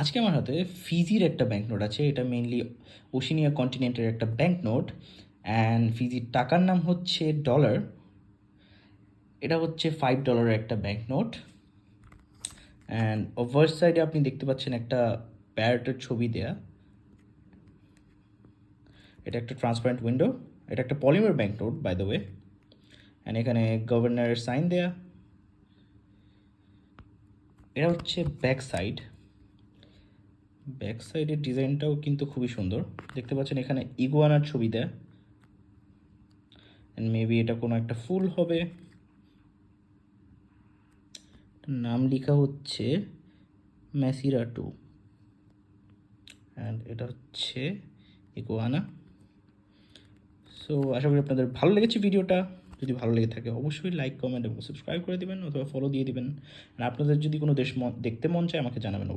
আজকে আমার হাতে ফিজির একটা ব্যাঙ্ক নোট আছে। এটা মেইনলি ওশিনিয়া কন্টিনেন্টের একটা ব্যাঙ্ক নোট অ্যান্ড ফিজির টাকার নাম হচ্ছে ডলার এটা হচ্ছে ফাইভ ডলারের একটা ব্যাঙ্ক নোট অ্যান্ড ওভার সাইডে আপনি দেখতে পাচ্ছেন একটা প্যারেটের ছবি দেয়া। এটা একটা ট্রান্সপারেন্ট উইন্ডো এটা একটা polymer bank note by the way and এখানে গভর্নরের সাইন দেয়া। এটা হচ্ছে ব্যাক সাইড ব্যাক সাইডের ডিজাইনটাও কিন্তু খুবই সুন্দর। দেখতে পাচ্ছেন এখানে ইগুয়ানার ছবি দেয়া। অ্যান্ড মেবি এটা কোনো একটা ফুল হবে। নাম লেখা হচ্ছে ম্যাসিরা টু। অ্যান্ড এটা হচ্ছে ইগুয়ানা। সো আশা করি আপনাদের ভালো লেগেছে ভিডিওটা। যদি ভালো লেগে থাকে, অবশ্যই লাইক কমেন্ট এবং সাবস্ক্রাইব করে দেবেন অথবা ফলো দিয়ে দিবেন। আর আপনাদের যদি কোনো দেশ দেখতে মন চায়, আমাকে জানাবেন